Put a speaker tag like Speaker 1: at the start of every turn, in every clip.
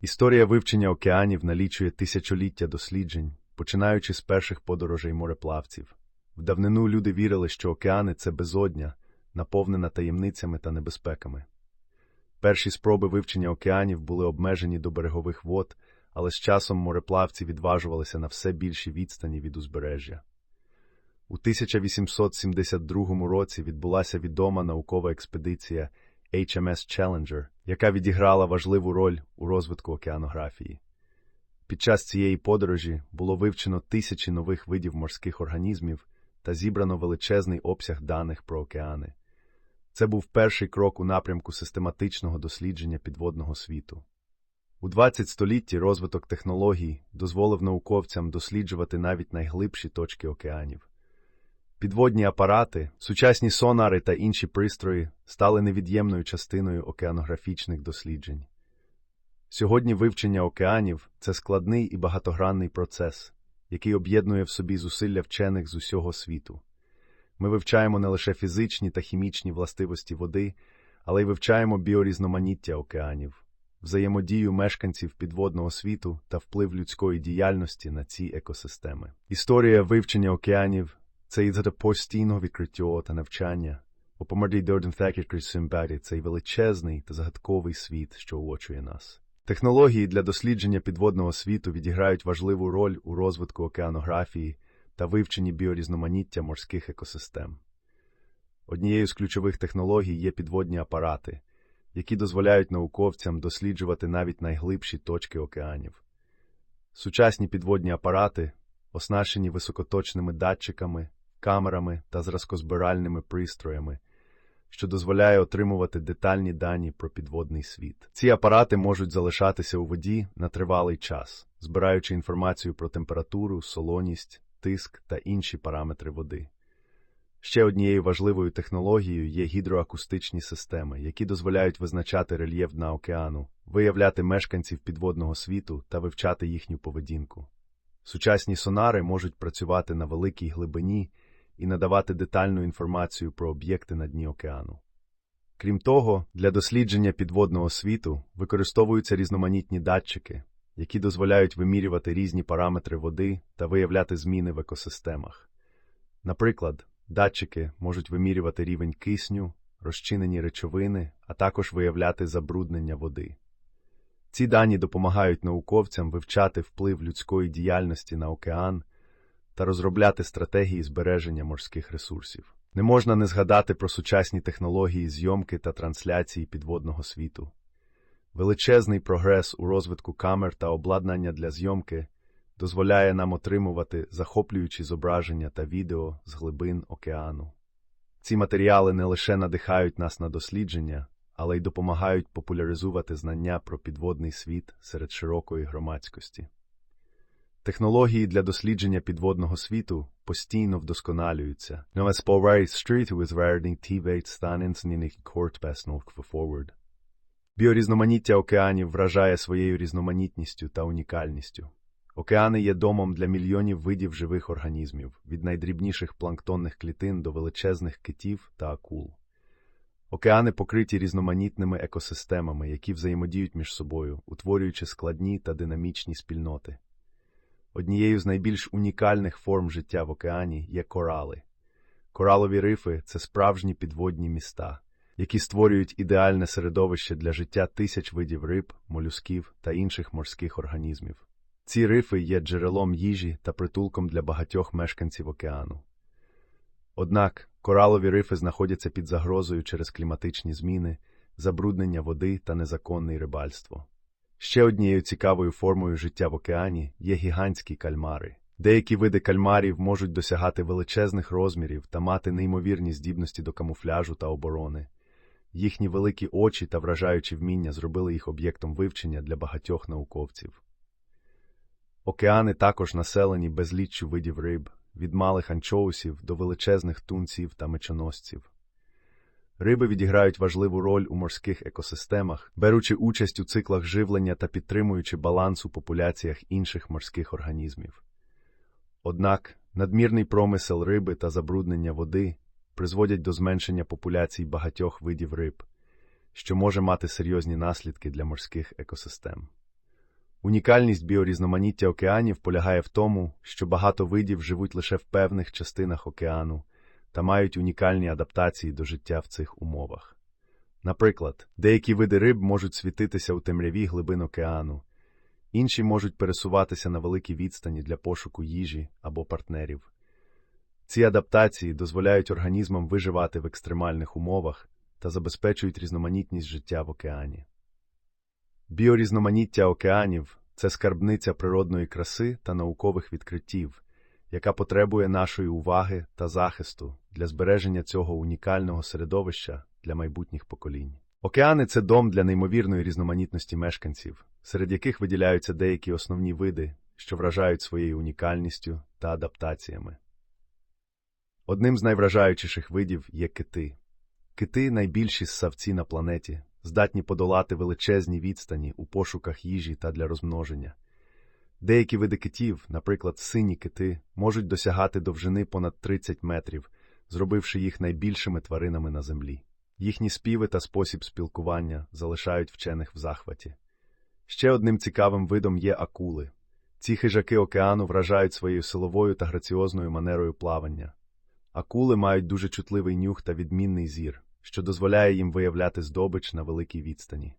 Speaker 1: Історія вивчення океанів налічує тисячоліття досліджень, починаючи з перших подорожей мореплавців. В давнину люди вірили, що океани це безодня, наповнена таємницями та небезпеками. Перші спроби вивчення океанів були обмежені до берегових вод, але з часом мореплавці відважувалися на все більші відстані від узбережжя. У 1872 році відбулася відома наукова експедиція HMS Challenger, яка відіграла важливу роль у розвитку океанографії. Під час цієї подорожі було вивчено тисячі нових видів морських організмів та зібрано величезний обсяг даних про океани. Це був перший крок у напрямку систематичного дослідження підводного світу. У 20 столітті розвиток технологій дозволив науковцям досліджувати навіть найглибші точки океанів. Підводні апарати, сучасні сонари та інші пристрої стали невід'ємною частиною океанографічних досліджень. Сьогодні вивчення океанів це складний і багатогранний процес, який об'єднує в собі зусилля вчених з усього світу. Ми вивчаємо не лише фізичні та хімічні властивості води, але й вивчаємо біорізноманіття океанів, взаємодію мешканців підводного світу та вплив людської діяльності на ці екосистеми. Історія вивчення океанів це і постійного відкриття та навчання. У помердій Дорден Фекеркер Симбері цей величезний та загадковий світ, що оточує нас. Технології для дослідження підводного світу відіграють важливу роль у розвитку океанографії та вивченні біорізноманіття морських екосистем. Однією з ключових технологій є підводні апарати, які дозволяють науковцям досліджувати навіть найглибші точки океанів. Сучасні підводні апарати, оснащені високоточними датчиками, камерами та зразкозбиральними пристроями, що дозволяє отримувати детальні дані про підводний світ. Ці апарати можуть залишатися у воді на тривалий час, збираючи інформацію про температуру, солоність, тиск та інші параметри води. Ще однією важливою технологією є гідроакустичні системи, які дозволяють визначати рельєф дна океану, виявляти мешканців підводного світу та вивчати їхню поведінку. Сучасні сонари можуть працювати на великій глибині і надавати детальну інформацію про об'єкти на дні океану. Крім того, для дослідження підводного світу використовуються різноманітні датчики, які дозволяють вимірювати різні параметри води та виявляти зміни в екосистемах. Наприклад, датчики можуть вимірювати рівень кисню, розчинені речовини, а також виявляти забруднення води. Ці дані допомагають науковцям вивчати вплив людської діяльності на океан та розробляти стратегії збереження морських ресурсів. Не можна не згадати про сучасні технології зйомки та трансляції підводного світу. Величезний прогрес у розвитку камер та обладнання для зйомки дозволяє нам отримувати захоплюючі зображення та відео з глибин океану. Ці матеріали не лише надихають нас на дослідження, але й допомагають популяризувати знання про підводний світ серед широкої громадськості. Технології для дослідження підводного світу постійно вдосконалюються. Біорізноманіття океанів вражає своєю різноманітністю та унікальністю. Океани є домом для мільйонів видів живих організмів, від найдрібніших планктонних клітин до величезних китів та акул. Океани покриті різноманітними екосистемами, які взаємодіють між собою, утворюючи складні та динамічні спільноти. Однією з найбільш унікальних форм життя в океані є корали. Коралові рифи це справжні підводні міста, які створюють ідеальне середовище для життя тисяч видів риб, молюсків та інших морських організмів. Ці рифи є джерелом їжі та притулком для багатьох мешканців океану. Однак коралові рифи знаходяться під загрозою через кліматичні зміни, забруднення води та незаконне рибальство. Ще однією цікавою формою життя в океані є гігантські кальмари. Деякі види кальмарів можуть досягати величезних розмірів та мати неймовірні здібності до камуфляжу та оборони. Їхні великі очі та вражаючі вміння зробили їх об'єктом вивчення для багатьох науковців. Океани також населені безліччю видів риб, від малих анчоусів до величезних тунців та мечоносців. Риби відіграють важливу роль у морських екосистемах, беручи участь у циклах живлення та підтримуючи баланс у популяціях інших морських організмів. Однак надмірний промисел риби та забруднення води призводять до зменшення популяцій багатьох видів риб, що може мати серйозні наслідки для морських екосистем. Унікальність біорізноманіття океанів полягає в тому, що багато видів живуть лише в певних частинах океану та мають унікальні адаптації до життя в цих умовах. Наприклад, деякі види риб можуть світитися у темряві глибин океану, інші можуть пересуватися на великій відстані для пошуку їжі або партнерів. Ці адаптації дозволяють організмам виживати в екстремальних умовах та забезпечують різноманітність життя в океані. Біорізноманіття океанів це скарбниця природної краси та наукових відкриттів, яка потребує нашої уваги та захисту для збереження цього унікального середовища для майбутніх поколінь. Океани це дом для неймовірної різноманітності мешканців, серед яких виділяються деякі основні види, що вражають своєю унікальністю та адаптаціями. Одним з найвражаючіших видів є кити. Кити найбільші ссавці на планеті, здатні подолати величезні відстані у пошуках їжі та для розмноження. Деякі види китів, наприклад, сині кити, можуть досягати довжини понад 30 метрів, зробивши їх найбільшими тваринами на землі. Їхні співи та спосіб спілкування залишають вчених в захваті. Ще одним цікавим видом є акули. Ці хижаки океану вражають своєю силовою та граціозною манерою плавання. Акули мають дуже чутливий нюх та відмінний зір, що дозволяє їм виявляти здобич на великій відстані.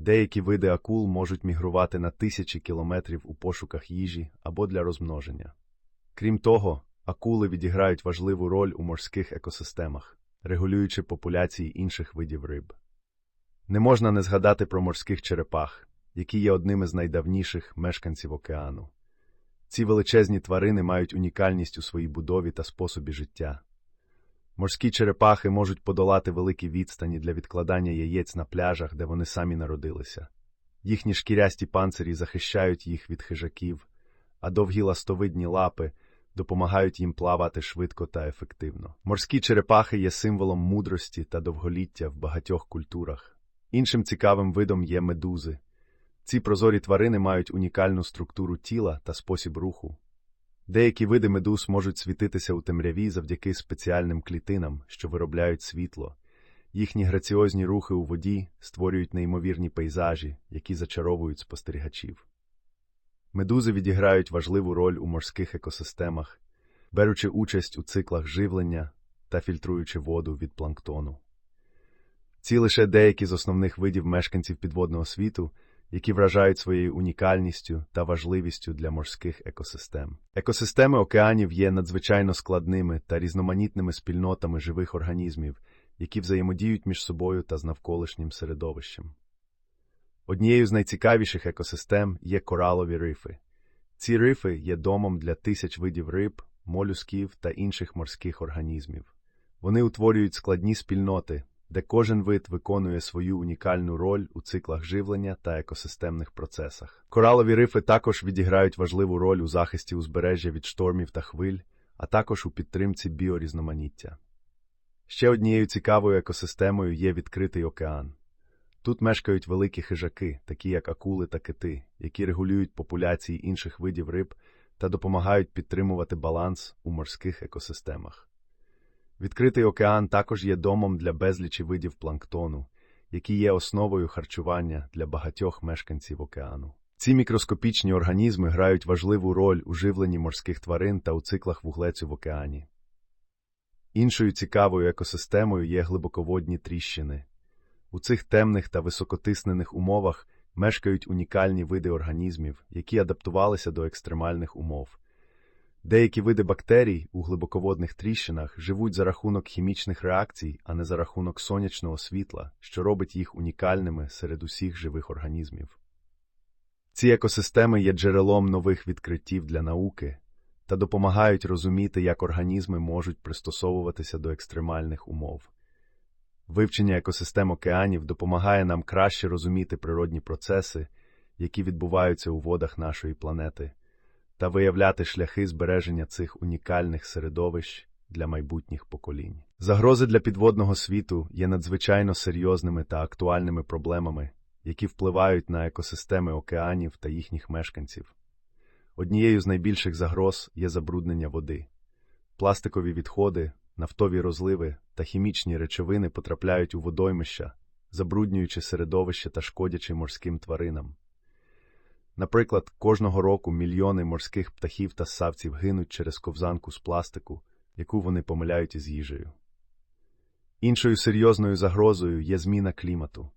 Speaker 1: Деякі види акул можуть мігрувати на тисячі кілометрів у пошуках їжі або для розмноження. Крім того, акули відіграють важливу роль у морських екосистемах, регулюючи популяції інших видів риб. Не можна не згадати про морських черепах, які є одними з найдавніших мешканців океану. Ці величезні тварини мають унікальність у своїй будові та способі життя. Морські черепахи можуть подолати великі відстані для відкладання яєць на пляжах, де вони самі народилися. Їхні шкірясті панцирі захищають їх від хижаків, а довгі ластовидні лапи допомагають їм плавати швидко та ефективно. Морські черепахи є символом мудрості та довголіття в багатьох культурах. Іншим цікавим видом є медузи. Ці прозорі тварини мають унікальну структуру тіла та спосіб руху. Деякі види медуз можуть світитися у темряві завдяки спеціальним клітинам, що виробляють світло. Їхні граціозні рухи у воді створюють неймовірні пейзажі, які зачаровують спостерігачів. Медузи відіграють важливу роль у морських екосистемах, беручи участь у циклах живлення та фільтруючи воду від планктону. Ці лише деякі з основних видів мешканців підводного світу які вражають своєю унікальністю та важливістю для морських екосистем. Екосистеми океанів є надзвичайно складними та різноманітними спільнотами живих організмів, які взаємодіють між собою та з навколишнім середовищем. Однією з найцікавіших екосистем є коралові рифи. Ці рифи є домом для тисяч видів риб, молюсків та інших морських організмів. Вони утворюють складні спільноти, де кожен вид виконує свою унікальну роль у циклах живлення та екосистемних процесах. Коралові рифи також відіграють важливу роль у захисті узбережжя від штормів та хвиль, а також у підтримці біорізноманіття. Ще однією цікавою екосистемою є відкритий океан. Тут мешкають великі хижаки, такі як акули та кити, які регулюють популяції інших видів риб та допомагають підтримувати баланс у морських екосистемах. Відкритий океан також є домом для безлічі видів планктону, які є основою харчування для багатьох мешканців океану. Ці мікроскопічні організми грають важливу роль у живленні морських тварин та у циклах вуглецю в океані. Іншою цікавою екосистемою є глибоководні тріщини. У цих темних та високотиснених умовах мешкають унікальні види організмів, які адаптувалися до екстремальних умов. Деякі види бактерій у глибоководних тріщинах живуть за рахунок хімічних реакцій, а не за рахунок сонячного світла, що робить їх унікальними серед усіх живих організмів. Ці екосистеми є джерелом нових відкриттів для науки та допомагають розуміти, як організми можуть пристосовуватися до екстремальних умов. Вивчення екосистем океанів допомагає нам краще розуміти природні процеси, які відбуваються у водах нашої планети та виявляти шляхи збереження цих унікальних середовищ для майбутніх поколінь. Загрози для підводного світу є надзвичайно серйозними та актуальними проблемами, які впливають на екосистеми океанів та їхніх мешканців. Однією з найбільших загроз є забруднення води. Пластикові відходи, нафтові розливи та хімічні речовини потрапляють у водоймища забруднюючи середовище та шкодячи морським тваринам. Наприклад, кожного року мільйони морських птахів та ссавців гинуть через ковзанку з пластику, яку вони помиляють із їжею. Іншою серйозною загрозою є зміна клімату.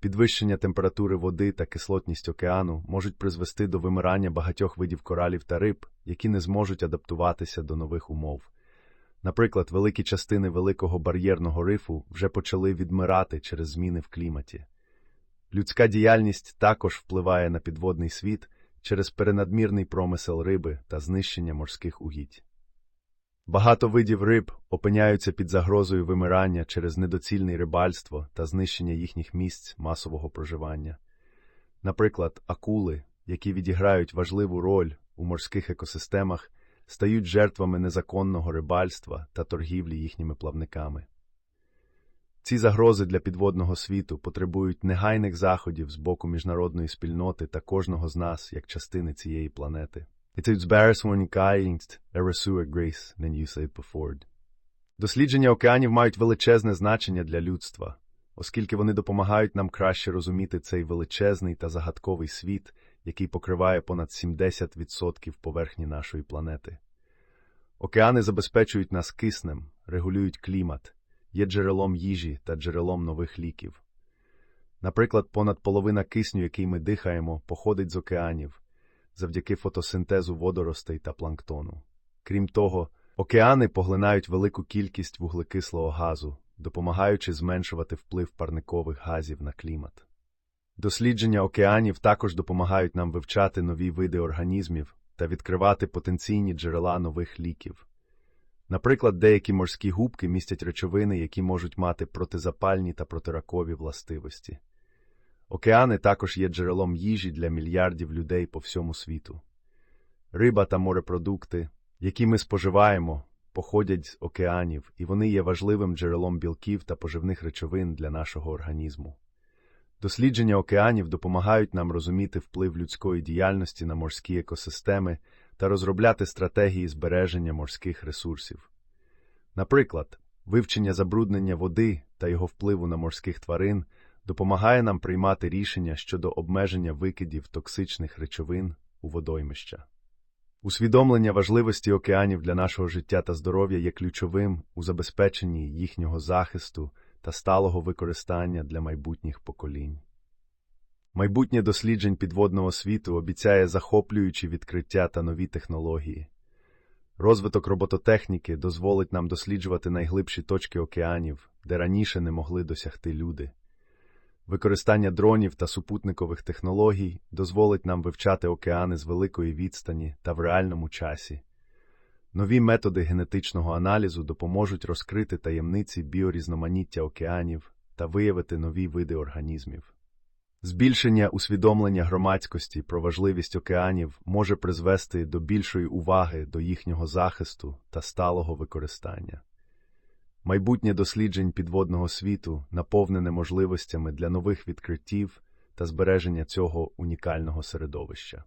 Speaker 1: Підвищення температури води та кислотність океану можуть призвести до вимирання багатьох видів коралів та риб, які не зможуть адаптуватися до нових умов. Наприклад, великі частини великого бар'єрного рифу вже почали відмирати через зміни в кліматі. Людська діяльність також впливає на підводний світ через перенадмірний промисел риби та знищення морських угідь. Багато видів риб опиняються під загрозою вимирання через недоцільне рибальство та знищення їхніх місць масового проживання. Наприклад, акули, які відіграють важливу роль у морських екосистемах, стають жертвами незаконного рибальства та торгівлі їхніми плавниками. Ці загрози для підводного світу потребують негайних заходів з боку міжнародної спільноти та кожного з нас як частини цієї планети. Дослідження океанів мають величезне значення для людства, оскільки вони допомагають нам краще розуміти цей величезний та загадковий світ, який покриває понад 70% поверхні нашої планети. Океани забезпечують нас киснем, регулюють клімат, є джерелом їжі та джерелом нових ліків. Наприклад, понад половина кисню, який ми дихаємо, походить з океанів завдяки фотосинтезу водоростей та планктону. Крім того, океани поглинають велику кількість вуглекислого газу, допомагаючи зменшувати вплив парникових газів на клімат. Дослідження океанів також допомагають нам вивчати нові види організмів та відкривати потенційні джерела нових ліків. Наприклад, деякі морські губки містять речовини, які можуть мати протизапальні та протиракові властивості. Океани також є джерелом їжі для мільярдів людей по всьому світу. Риба та морепродукти, які ми споживаємо, походять з океанів, і вони є важливим джерелом білків та поживних речовин для нашого організму. Дослідження океанів допомагають нам розуміти вплив людської діяльності на морські екосистеми та розробляти стратегії збереження морських ресурсів. Наприклад, вивчення забруднення води та його впливу на морських тварин допомагає нам приймати рішення щодо обмеження викидів токсичних речовин у водоймища. Усвідомлення важливості океанів для нашого життя та здоров'я є ключовим у забезпеченні їхнього захисту та сталого використання для майбутніх поколінь. Майбутнє досліджень підводного світу обіцяє захоплюючі відкриття та нові технології. Розвиток робототехніки дозволить нам досліджувати найглибші точки океанів, де раніше не могли досягти люди. Використання дронів та супутникових технологій дозволить нам вивчати океани з великої відстані та в реальному часі. Нові методи генетичного аналізу допоможуть розкрити таємниці біорізноманіття океанів та виявити нові види організмів. Збільшення усвідомлення громадськості про важливість океанів може призвести до більшої уваги до їхнього захисту та сталого використання. Майбутнє досліджень підводного світу наповнене можливостями для нових відкриттів та збереження цього унікального середовища.